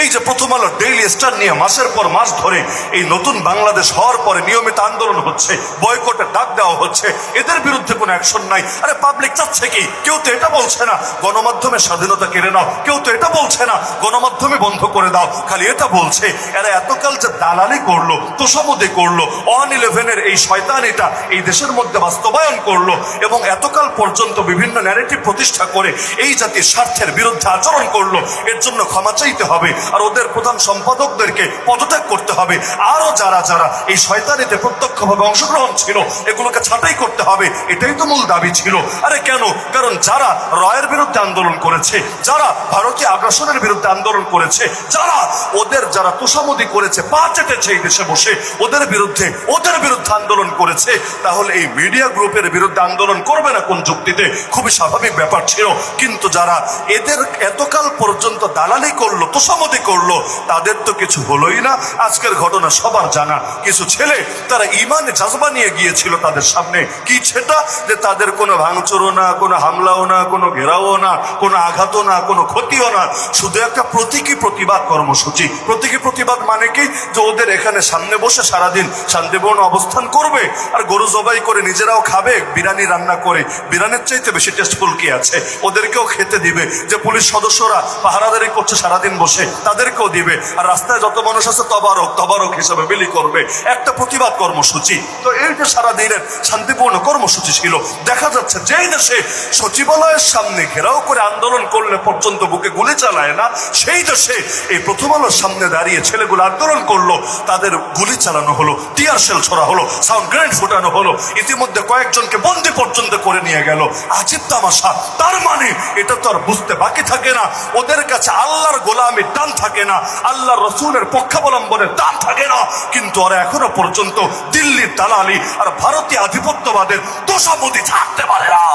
এই যে প্রথম আলো ডেইলি স্টার নিয়ে মাসের পর মাস ধরে এই নতুন বাংলাদেশ হওয়ার পরে নিয়মিত আন্দোলন হচ্ছে বয়কটের ডাক দেওয়া হচ্ছে, এদের বিরুদ্ধে কোনো অ্যাকশন নাই। আরে পাবলিক চাচ্ছে কি? কেউ তো এটা বলছে না, গণমাধ্যমের স্বাধীনতা কেড়ে নাও। কেউ তো এটা বলছে না গণমাধ্যমে বন্ধ করে দাও। খালি এটা বলছে, এরা এতকাল যে দালালি করল, তোষামদি করল, ওয়ান ইলেভেনের এই শয়তান এটা এই দেশের মধ্যে বাস্তবায়ন করল এবং এতকাল পর্যন্ত বিভিন্ন ন্যারেটিভ প্রতিষ্ঠা করে এই জাতির স্বার্থের বিরুদ্ধে আচরণ করল, এর জন্য ক্ষমা চাইতে হবে। আর ওদের প্রধান সম্পাদকদেরকে পদত্যাগ করতে হবে। আরও যারা যারা এই শয়তানিতে প্রত্যক্ষভাবে অংশগ্রহণ ছিল, এগুলোকে ছাঁটাই করতে হবে, এটাই তো মূল দাবি ছিল। আরে কেন? কারণ যারা রয়ের বিরুদ্ধে আন্দোলন করেছে, যারা ভারতীয় আগ্রাসনের বিরুদ্ধে আন্দোলন করেছে, যারা ওদের যারা তোষামদি করেছে, পা চেটেছে এই দেশে বসে ওদের বিরুদ্ধে ওদের বিরুদ্ধে আন্দোলন করেছে, তাহলে এই মিডিয়া গ্রুপের বিরুদ্ধে আন্দোলন করবে না কোন যুক্তিতে? খুবই স্বাভাবিক ব্যাপার ছিল। কিন্তু যারা এদের এতকাল পর্যন্ত দালালি করল, তোষামদি করল, তাদের তো কিছু হলোই না। আজকের ঘটনা সবার জানা। কিছু ছেলে তারা ইমানে জাজবা নিয়ে গিয়েছিল তাদের সামনে। কি সেটা? যে তাদের কোনো ভাঙচুরও না, কোনো হামলাও না, কোনো ঘেরাও না, কোনো আঘাতও না, কোনো ক্ষতিও না। শুধু একটা প্রতীকী প্রতিবাদ কর্মসূচি। প্রতীকী প্রতিবাদ মানে কি? যে ওদের এখানে সামনে বসে সারাদিন শান্তিপূর্ণ অবস্থান করবে আর গরু জবাই করে নিজেরাও খাবে, বিরিয়ানি রান্না করে। বিরিয়ানির চাইতে বেশি টেস্টফুল কি আছে? ওদেরকেও খেতে দিবে। যে পুলিশ সদস্যরা পাহারাদারি করছে সারাদিন বসে। তাদেরকেও দিবে। আর রাস্তায় যত মানুষ আছে তবারক তবারক হিসাবে বিলি করবে একটা প্রতিবাদ কর্মসূচি। তো এই যে সারাদিনের শান্তিপূর্ণ কর্মসূচি ছিল। দেখা যাচ্ছে যেই দেশে সচিবালয়ের সামনে ঘেরাও করে আন্দোলন করলে পর্যন্ত বুকে গুলি চালায় না, সেই দেশে এই প্রথম আলোর সামনে দাঁড়িয়ে ছেলেগুলো আন্দোলন করল, তাদের গুলি চালানো হলো, টিয়ার শেল ছড়া হলো, সাউন্ড গ্রেনেড ফুটানো হলো, ইতিমধ্যে কয়েকজনকে বন্দি পর্যন্ত করে নিয়ে গেল। আজীব তামাশা, তার মানে এটা তো আর বুঝতে বাকি থাকে না, ওদের কাছে আল্লাহর গোলামের টান থাকে না আল্লাহ রসুলের পক্ষাবলম্বনের টান থাকে না, কিন্তু ওরা এখনও পর্যন্ত দিল্লির দালালি আর ভারতীয় আধিপত্যবাদের দোষাবধি থাকতে পারে না।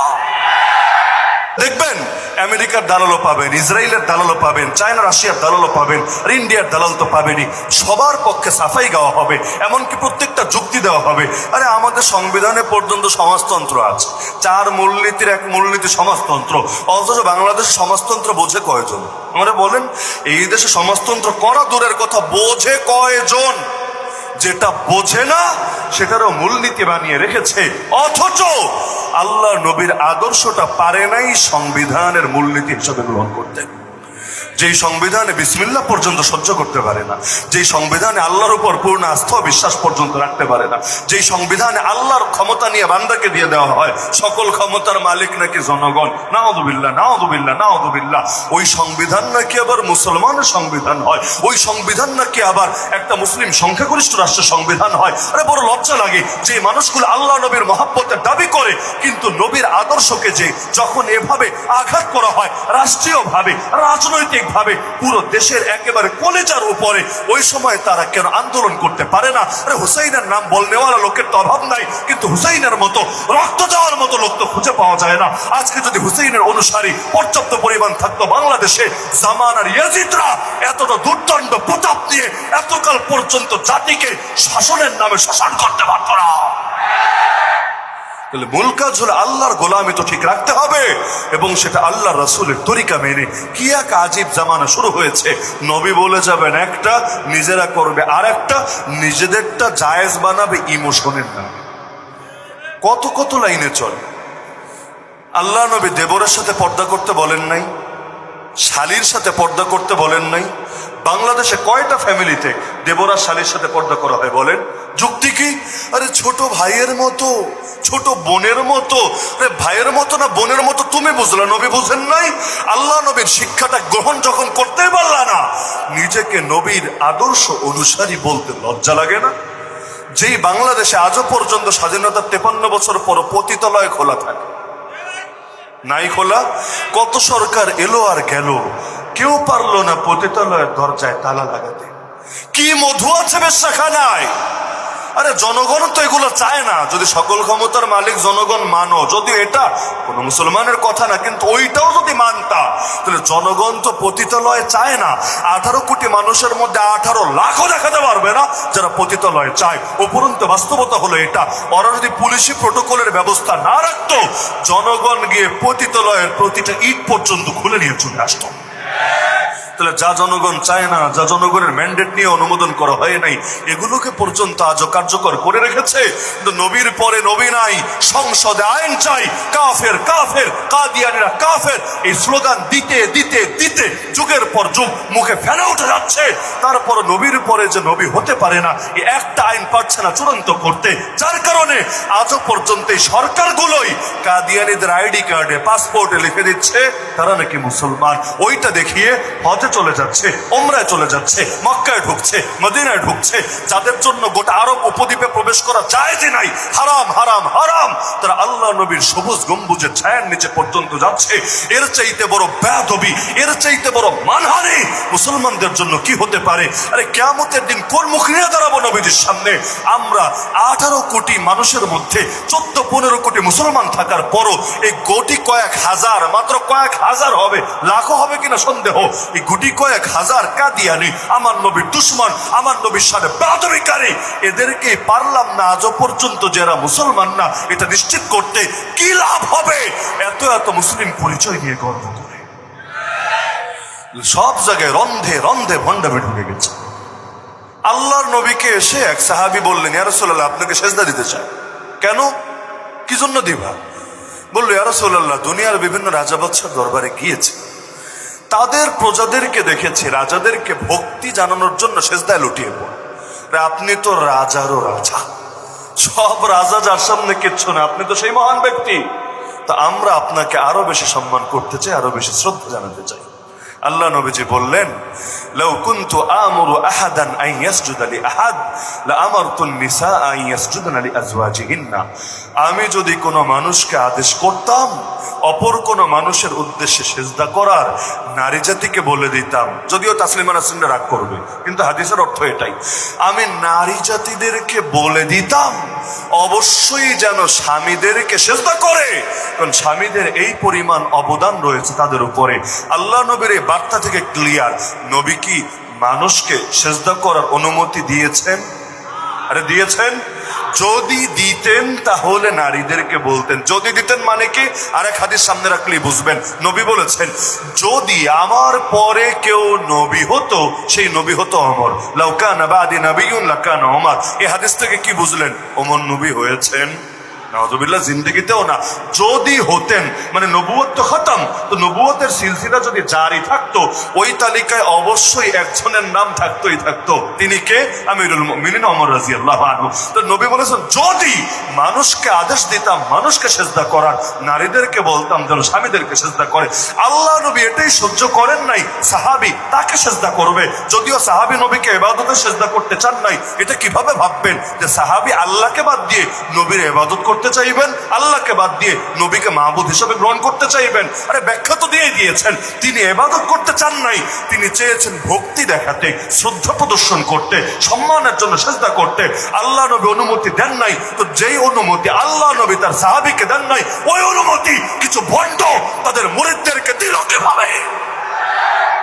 দেখবেন, আমেরিকার দালালও পাবেন, ইসরায়েলের দালালও পাবেন, চায়না, রাশিয়ার দালালও পাবেন, আর ইন্ডিয়ার দালাল তো পাবেনই। সবার পক্ষে সাফাই গাওয়া হবে, এমনকি প্রত্যেকটা যুক্তি দেওয়া হবে। আরে, আমাদের সংবিধানে পর্যন্ত সমাজতন্ত্র আছে। চার মূলনীতির এক মূলনীতি সমাজতন্ত্র। অথচ বাংলাদেশ সমাজতন্ত্র বোঝে কয়জন? আমরা বলেন, এই দেশে সমাজতন্ত্র করা দূরের কথা, বোঝে কয়জন? যেটা বোঝে না, সেটারও মূলনীতি বানিয়ে রেখেছে। অথচ আল্লাহ নবীর আদর্শটা পারে নাই, সংবিধানের মূলনীতি হিসাবে গ্রহণ করতে। যেই সংবিধানে বিসমিল্লা পর্যন্ত সহ্য করতে পারে না, যেই সংবিধানে আল্লাহর উপর পূর্ণ আস্থা বিশ্বাস পর্যন্ত রাখতে পারে না, যেই সংবিধানে আল্লাহর ক্ষমতা নিয়ে বান্দাকে দিয়ে দেওয়া হয়, সকল ক্ষমতার মালিক নাকি জনগণ? নাওদুবিল্লা নাওদুবিল্লা নাওদুবিল্লা ওই সংবিধান নাকি আবার মুসলমানের সংবিধান হয়? ওই সংবিধান নাকি আবার একটা মুসলিম সংখ্যাগরিষ্ঠ রাষ্ট্রের সংবিধান হয়? আরে বড় লজ্জা লাগে যে মানুষগুলো আল্লাহ নবীর মহাব্বতের দাবি করে, কিন্তু নবীর আদর্শকে যে যখন এভাবে আঘাত করা হয়, রাষ্ট্রীয়ভাবে রাজনৈতিক ভাবে পুরো দেশের একেবারে কলেজার উপরে। ওই সময় তারা কেন আন্দোলন করতে পারে না? আরে হুসাইনের নাম বল নেওয়ালা লোকের তো অভাব নাই। কিন্তু হুসাইনের মতো রক্ত যাওয়ার মতো লোক তো খুঁজে পাওয়া যায় না। আজকে যদি হুসাইনের অনুসারী পর্যাপ্ত পরিমাণ থাকতো বাংলাদেশে, জামান আর ইয়াজিদরা এতটা দুর্দণ্ড প্রতাপ নিয়ে এতকাল পর্যন্ত জাতিকে শাসনের নামে শাসন করতে পারত না। তাহলে মূল কাজ হলো আল্লাহর গোলামি তো ঠিক রাখতে হবে এবং সেটা আল্লাহ রাসুলের তরিকা মেনে। কি এক আজীব জামানা শুরু হয়েছে। নবী বলে যাবেন একটা, নিজেরা করবে আর একটা নিজেদেরটা জায়েজ বানাবে ইমোশনের নামে। কত কত লাইনে চলে। আল্লাহ নবী দেবরের সাথে পর্দা করতে বলেন নাই। শালির সাথে পর্দা করতে বলেন নাই। বাংলাদেশে কয়টা ফ্যামিলিতে দেবরা শালির সাথে পর্দা করা হয় বলেন? যুক্তি কি? আরে ছোট ভাইয়ের মতো, ছোট বোনের মতো। আরে ভাইয়ের মতো না বোনের মতো তুমি বুঝলা, নবী বুঝেন নাই? আল্লাহ নবীর শিক্ষাটা গ্রহণ যখন করতে পারলা না, নিজেকে নবীর আদর্শ অনুসারী বলতে লজ্জা লাগে না? যেই বাংলাদেশে আজও পর্যন্ত স্বাধীনতার তেপান্ন বছর পর পতিতলয় খোলা থাকে। নাই খোলা, কত সরকার এলো আর গেল? কেউ পারল না পতিতালয়ের দরজায় তালা লাগাতে। কি মধু আছে বেশাখানায়? আরে জনগণ তো এগুলো চায় না। যদি সকল ক্ষমতার মালিক জনগণ মানো যদি এটা কোন মুসলমানের কথা না, কিন্তু ওইটাও যদি মানতা, তাহলে জনগণ তো পতিত পতিতালয় চায় না। আঠারো কোটি মানুষের মধ্যে আঠারো লাখও দেখাতে পারবে না যারা পতিতালয় চায়। উপরন্ত বাস্তবতা হলো এটা। ওরা যদি পুলিশি প্রোটোকলের ব্যবস্থা না রাখতো, জনগণ গিয়ে পতিতালয়ের প্রতিটা ইট পর্যন্ত খুলে নিয়ে চলে আসতো। তাহলে যা জনগণ চায় না, যা জনগণের ম্যান্ডেট নিয়ে অনুমোদন করা হয় নাই, এগুলোকে পর্যন্ত আজও কার্যকর করে রেখেছে। কিন্তু নবীর পরে নবী নাই, সংসদে আইন চাই, কাফের কাফের, কাদিয়ানিরা কাফের। এই স্লোগান দিতে দিতে দিতে যুগের পর যুগ মুখে ফেলে উঠে যাচ্ছে। তারপর নবীর পরে যে নবী হতে পারে না এই একটা আইন পারছে না চূড়ান্ত করতে। যার কারণে আজও পর্যন্ত এই সরকারগুলোই কাদিয়ানিদের আইডি কার্ডে, পাসপোর্টে লিখে দিচ্ছে। তারা নাকি মুসলমান। ওইটা দেখিয়ে হজে চলে যাচ্ছে ওমরায় চলে যাচ্ছে মক্কায় ঢুকছে মদিনায় ঢুকছে। যাদের জন্য গোটা আরব উপদ্বীপে প্রবেশ করা যায় নাই। হারাম হারাম হারাম। তারা আল্লাহ নবীর সবুজ গম্বুজের ছায়ার নিচে পর্যন্ত যাচ্ছে। এর চাইতে বড় ব্যাধবি, এর চাইতে বড় মানহানি মুসলমানদের জন্য কি হতে পারে? আরে কেমতের দিন কোন মুখ নিয়ে দাঁড়াবো নবীজির সামনে? আমরা আঠারো কোটি মানুষের মধ্যে চোদ্দ, পনেরো কোটি মুসলমান থাকার পরও এই কোটি কয়েক হাজার, মাত্র কয়েক হাজার হবে। লাখো হবে কিনা সন্দেহ? এই গুটি কয়েক হাজার কাদিয়ানি, আমার নবীর দুশ্মন, আমার নবীর সাথে বেদবিকারী এদেরকে পারলাম না আজও পর্যন্ত যারা মুসলমান না, এটা নিশ্চিত করতে কি লাভ হবে? এত এত মুসলিম পরিচয় নিয়ে গর্ব করে। সব জায়গায় রন্ধে রন্ধে ভণ্ডামে ঢুকে গেছে। আল্লাহর নবীকে এসে এক সাহাবি বললেন ইয়ারসোল্লাহ আপনাকে সেজদা দিতে চায় কেন? কি জন্য দিবা? বলল ইয়ারসোল্লাহ দুনিয়ার বিভিন্ন রাজা বাদশার দরবারে গিয়েছে। তাদের প্রজাদেরকে দেখেছি, রাজাদেরকে ভক্তি জানানোর জন্য সেজদায় লুটিয়ে পড়ে। আপনি তো রাজারও রাজা। সব রাজা যার সামনে কিচ্ছু না, আপনি তো সেই মহান ব্যক্তি। তা আমরা আপনাকে আরও বেশি সম্মান করতে চাই, আরও বেশি শ্রদ্ধা জানাতে চাই। আল্লাহ নবীজি বললেন, লাউ কুনতু আমুরু আহাদান আন ইয়াসজুদা লি আহাদ, লা আমারতু নিসা আন ইয়াসজুদনা লি আজওয়াজিহিন্না। আমি যদি কোনো মানুষকে আদেশ করতাম, অপর কোনো মানুষের উদ্দেশ্যে সেজদা করার নারী জাতিকে বলে দিতাম, যদিও তাসলিমা নাসরিনরা রাগ করবে, কিন্তু হাদিসের অর্থ এটাই। আমি নারী জাতিদেরকে বলে দিতাম, অবশ্যই যেন স্বামীদেরকে সেজদা করে, কারণ স্বামীদের এই পরিমাণ অবদান রয়েছে তাদের উপরে। আল্লাহ নবীর বার্তা থেকে ক্লিয়ার, নবী কি মানুষকে সেজদা করার অনুমতি দিয়েছেন? আরে দিয়েছেন? যদি দিতেন তাহলে নারীদেরকে বলতেন। যদি দিতেন মানে কি? আর এক হাদিস সামনে রাখলেই বুঝবেন। নবী বলেছেন, যদি আমার পরে কেউ নবী হতো, সেই নবী হতো অমর। লাউকা নাবাদি নবীন লাকান অমর এই হাদিস থেকে কি বুঝলেন? ওমর নবী হয়েছেন। নওয়াজবিল্লাহ জিন্দগিতেও না। যদি হতেন মানে নবুয়ত তো খতম, তো নবুয়তের সিলসিলা যদি জারি থাকতো, ওই তালিকায় অবশ্যই একজনের নাম থাকতোই থাকতো। তিনি কে? আমিরুল মুমিনিন ওমর রাদিয়াল্লাহু আনহু। তো নবী বলেছেন, যদি মানুষকে আদেশ দিতাম, মানুষকে সেজদা করার, নারীদেরকে বলতাম যেন স্বামীদেরকে সেজদা করে। আল্লাহ নবী এটাই সহ্য করেন নাই, সাহাবি তাকে সেজদা করবে। যদিও সাহাবি নবীকে এবাদতে সেজদা করতে চান নাই, এটা কীভাবে ভাববেন? যে সাহাবি আল্লাহকে বাদ দিয়ে নবীর এবাদত করতে চাইবেন? আল্লাহকে বাদ দিয়ে নবীকে মাহবুদ হিসেবে গ্রহণ করতে চাইবেন? আরে, ব্যাখ্যা তো দিয়ে দিয়েছেন। তিনি এবাদত করতে চান নাই। তিনি চেয়েছেন ভক্তি দেখাতে, শ্রদ্ধা প্রদর্শন করতে, সম্মানের জন্য চেষ্টা করতে। আল্লাহ নবী অনুমতি দেন নাই। তো যেই অনুমতি আল্লাহ নবী তার সাহাবিকে দেন নাই, ওই অনুমতি কিছু ভণ্ড তাদের মুরিদদেরকে দিল কীভাবে?